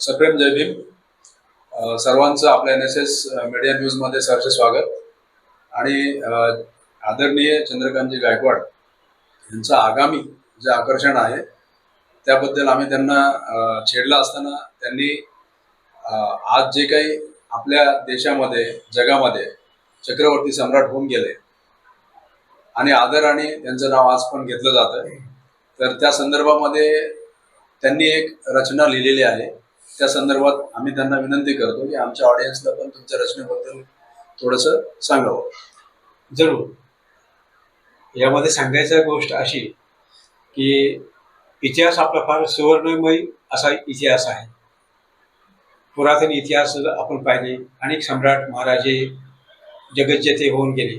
सप्रेम जय भीम. सर्वांचं आपल्या एन एस एस मीडिया न्यूजमध्ये सरचे स्वागत. आणि आदरणीय चंद्रकांतजी गायकवाड यांचं आगामी जे आकर्षण आहे त्याबद्दल आम्ही त्यांना छेडला असताना त्यांनी आज जे काही आपल्या देशामध्ये जगामध्ये चक्रवर्ती सम्राट होऊन गेले आणि आदराने त्यांचं नाव आज पण घेतलं जातं तर त्या संदर्भामध्ये त्यांनी एक रचना लिहिलेली आहे. त्या संदर्भात आम्ही त्यांना विनंती करतो की आमच्या ऑडियन्सला पण तुमच्या रचनेबद्दल थोडंसं सांगावं. जरूर. यामध्ये सांगायचं गोष्ट अशी की इतिहास आपला फार सुवर्णमय असा इतिहास आहे. पुरातन इतिहास आपण पाहिले अनेक सम्राट महाराजे जगज्जेते होऊन गेले.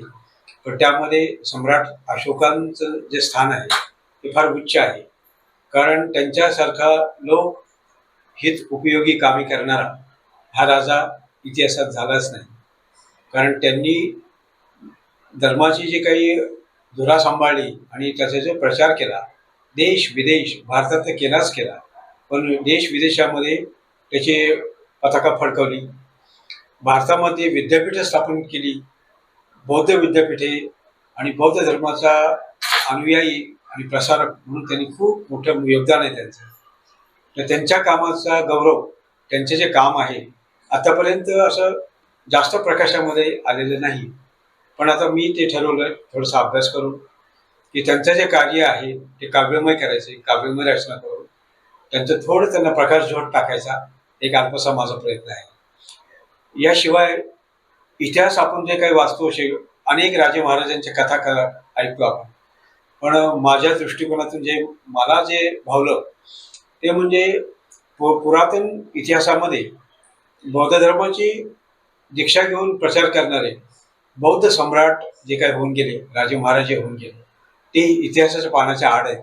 पण त्यामध्ये सम्राट अशोकांचं जे स्थान आहे ते फार उच्च आहे. कारण त्यांच्यासारखा लोक हित उपयोगी कामे करणारा हा राजा इतिहासात झालाच नाही. कारण त्यांनी धर्माची जी काही धुरा सांभाळली आणि त्याचा जो प्रचार केला देश विदेश भारतात तर केलाच केला पण देश विदेशामध्ये त्याचे पताका फडकवली. भारतामध्ये विद्यापीठं स्थापन केली बौद्ध विद्यापीठे आणि बौद्ध धर्माचा अनुयायी आणि प्रसारक म्हणून त्यांनी खूप मोठं योगदान आहे त्यांचं. तर त्यांच्या कामाचा गौरव त्यांचे जे काम आहे आतापर्यंत असं जास्त प्रकाशामध्ये आलेलं नाही. पण आता मी ते ठरवलं थोडासा अभ्यास करून की त्यांचं जे कार्य आहे ते काव्यमय करायचे काव्यमय रचना करून त्यांचं थोडं त्यांना प्रकाश झोट टाकायचा एक अल्पसा माझा प्रयत्न आहे. याशिवाय इतिहास आपण जे काही वाचतो असे अनेक राजे महाराजांच्या कथा ऐकतो आपण. पण माझ्या दृष्टिकोनातून जे मला जे भावलं ते म्हणजे पु पुरातन इतिहासामध्ये बौद्ध धर्माची दीक्षा घेऊन प्रचार करणारे बौद्ध सम्राट जे काही होऊन गेले राजे महाराजे होऊन गेले ते इतिहासाच्या पानाच्या आड आहेत.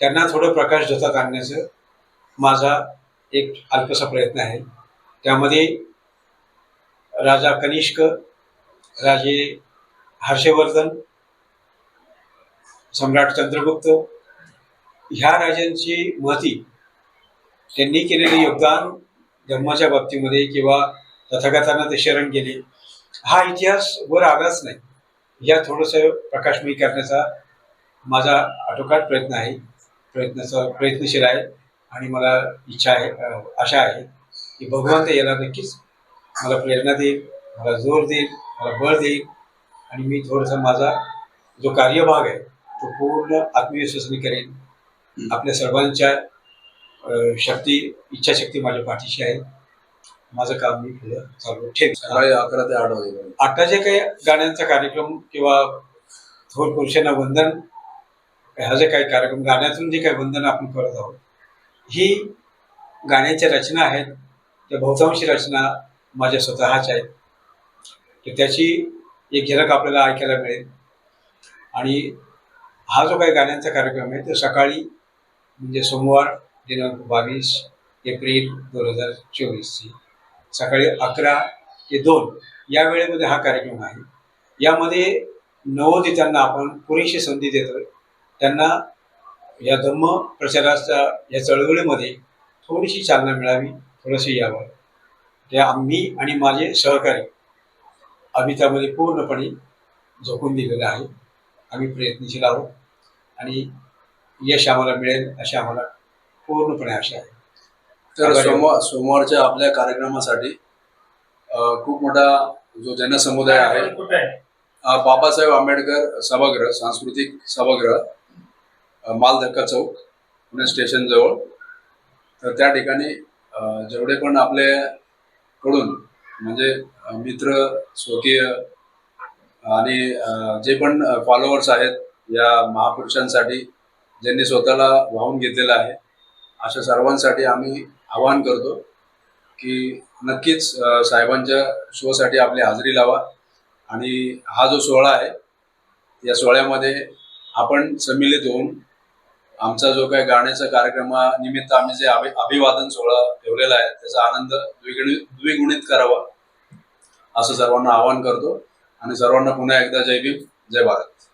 त्यांना थोडं प्रकाश जोतात आणण्याचं माझा एक अल्पसा प्रयत्न आहे. त्यामध्ये राजा कनिष्क राजे हर्षवर्धन सम्राट चंद्रगुप्त ह्या राजांची महती त्यांनी केलेले योगदान धर्माच्या बाबतीमध्ये किंवा तथागतांना ते शरण गेले हा इतिहास वर आलाच नाही. या थोडंसं प्रकाशमयी करण्याचा माझा आटोकाट प्रयत्न आहे. प्रयत्नाचा प्रयत्नशील आहे आणि मला इच्छा आहे आशा आहे की भगवंत याला नक्कीच मला प्रेरणा देईल मला जोर देईल मला बळ देईल आणि मी थोडासा माझा जो कार्यभाग आहे तो पूर्ण आत्मविश्वासाने करेन. आपल्या सर्वांच्या शक्ती इच्छाशक्ती माझ्या पाठीशी आहे. माझं काम मी पुढं चालू सकाळी अकरा ते आठ आता जे काही गाण्यांचा कार्यक्रम किंवा थोर पुरुषांना वंदन ह्या जे काही कार्यक्रम गाण्यातून जे काही वंदन आपण करत आहोत ही गाण्याच्या रचना आहेत. त्या बहुतांशी रचना माझ्या स्वतःच्या आहेत. तर त्याची एक झलक आपल्याला ऐकायला मिळेल. आणि हा जो काही गाण्यांचा कार्यक्रम आहे तो सकाळी म्हणजे सोमवार दिनांक बावीस एप्रिल दोन हजार चोवीसची सकाळी अकरा ते दोन या वेळेमध्ये हा कार्यक्रम आहे. यामध्ये नवोदितांना आपण पुरेशी संधी देतोय. त्यांना या धम्म प्रचाराच्या या चळवळीमध्ये थोडीशी चालना मिळावी थोडंसं यावं. ते आम्ही आणि माझे सहकारी आम्ही पूर्णपणे झोकून दिलेलं आहे. आम्ही प्रयत्नशील आहोत. आणि यश आम्हाला मिळेल अशी आम्हाला पूर्णपणे आशा आहे. तर. सोमवार सोमवारच्या आपल्या कार्यक्रमासाठी खूप मोठा जो जनसमुदाय आहे बाबासाहेब आंबेडकर सभागृह सांस्कृतिक सभागृह मालधक्का चौक पुणे स्टेशन जवळ. तर त्या ठिकाणी जेवढे पण आपल्याकडून म्हणजे मित्र स्वकीय आणि जे पण फॉलोअर्स आहेत या महापुरुषांसाठी ज्यांनी स्वतःला वाहून घेतलेलं आहे अशा सर्वांसाठी आम्ही आवाहन करतो की नक्कीच साहेबांच्या शोसाठी आपली हजेरी लावा. आणि हा जो सोहळा आहे या सोहळ्यामध्ये आपण सम्मिलित होऊन आमचा जो काही गाण्याचा कार्यक्रमानिमित्त आम्ही जे अभि अभिवादन सोहळा ठेवलेला आहे त्याचा आनंद द्विगुणित द्विगुणित करावा असं सर्वांना आवाहन करतो. आणि सर्वांना पुन्हा एकदा जय भीम जय भारत.